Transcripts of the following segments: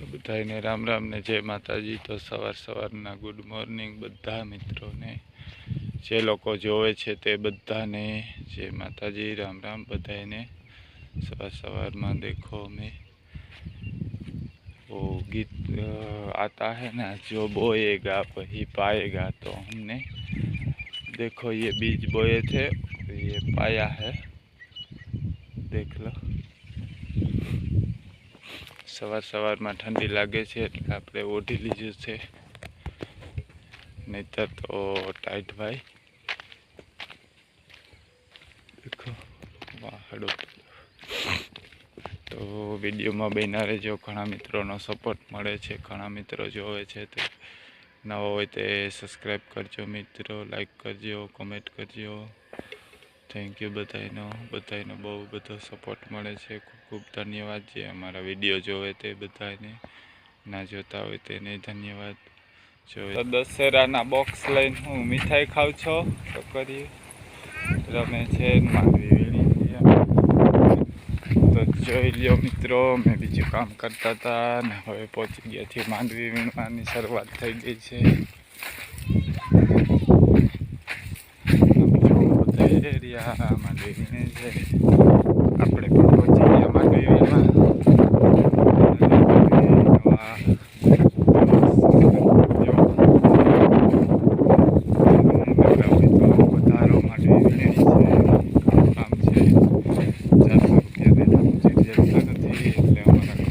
તો બધાને રામ રામ ને જય માતાજી તો સવાર સવારના ગુડ મોર્નિંગ બધા મિત્રોને જે લોકો જોવે છે તે બધાને જય માતાજી રામ રામ બધાને સવાર સવારમાં देखो में वो गीत अ, आता है ना जो बोएगा वही पाएगा तो हमने देखो ये बीज बोए थे ये पाया है देख लो સવાર સવારમાં ઠંડી લાગે છે એટલે આપણે ઓઢી લીધું છે. નહીતર તો ટાઈટ ભાઈ. વાહડો. તો વિડીયોમાં બન્યા રહેજો. ઘણા મિત્રોનો સપોર્ટ મળે છે. ઘણા મિત્રો જોવે છે. તે નવા હોય તે સબસ્ક્રાઈબ કરજો મિત્રો. લાઈક કરજો કોમેન્ટ કરજો. થેન્ક યુ બધાનો બધાનો બહુ બધો સપોર્ટ મળે છે. ખૂબ ખૂબ ધન્યવાદ જે અમારા વીડિયો જોવે તે બધાને. ના જોતા હોય તેને ધન્યવાદ. જોવે. દશેરાના બોક્સ લઈને હું મીઠાઈ ખાઉં છો. છોકરી રમે છે તો જોઈ લ્યો મિત્રો, મેં બીજું કામ કરતા હતા ને હવે પહોંચી ગયાથી માંડવી વીણવાની શરૂઆત થઈ ગઈ છે એરિયા માંડવી વીણે છે આપણે પણ પહોંચી ગયા માંડવી વીણવા વધારો માંડવી વીણી છે કામ છે ચારસો રૂપિયા દેતા મજૂરી જતા નથી એટલે અમારા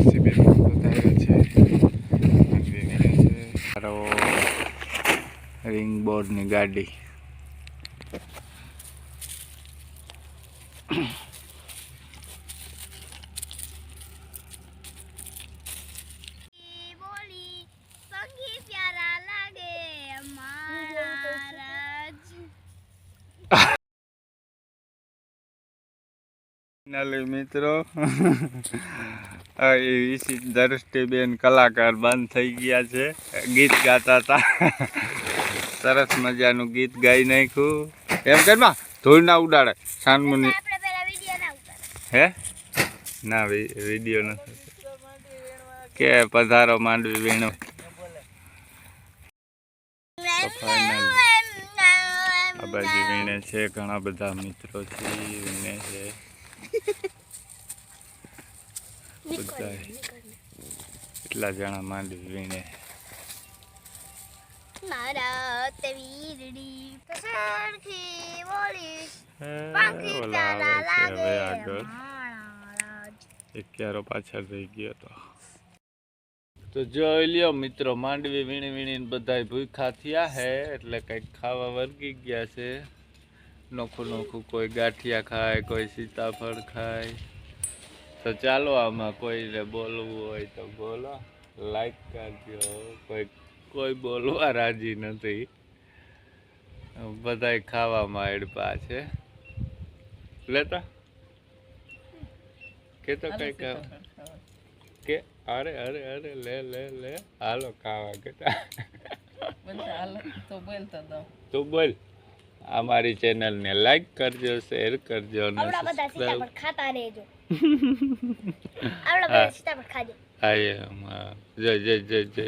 નસીબે વધારે છે માંડવી વીણે છે મારો રિંગ બોર્ડની ગાડી બોલી સંગી પ્યારા લાગે અમારા રાજ ફાઇનલી મિત્રો દ્રષ્ટિબેન કલાકાર બંધ થઈ ગયા છે. ગીત ગાતા હતા. સરસ મજાનું ગીત ગાઈ નાખ્યું. એમ કે ધૂળ ના ઉડાડે. સાનમુની આપણે પેલા વિડિયો ના ઉતાર હે? ના વીડિયો નથી. કે પધારો, માંડવી વીણો. આ બાજુ વીણે છે, ઘણા બધા મિત્રો છે, વીણે છે. બધા એટલા જણા માંડવી વીણે? મારા તવીરડી વીરડી સરખી ક્યારો પાછળ રહી ગયો તો. તો જોઈ લ્યો મિત્રો માંડવી વીણી વીણીને બધા ભૂખા થયા હે એટલે કંઈક ખાવા વર્ગી ગયા છે. નોખું નોખું કોઈ ગાંઠિયા ખાય કોઈ સીતાફળ ખાય. તો ચાલો આમાં કોઈને બોલવું હોય તો બોલો. લાઈક કરજો. કોઈ કોઈ બોલવા રાજી નથી. બધાય ખાવામાં એડપા છે. લેતા? કે તો કઈ કે અરે અરે અરે લે લે લે. હાલો ખાવા કેતા તો તું બોલ. અમારી ચેનલને લાઈક કરજો શેર કરજો અને સબસ્ક્રાઇબ ખાતા રહેજો. આવડા બધા સીતાફળ ખાજે. એમ જય જય જય જય.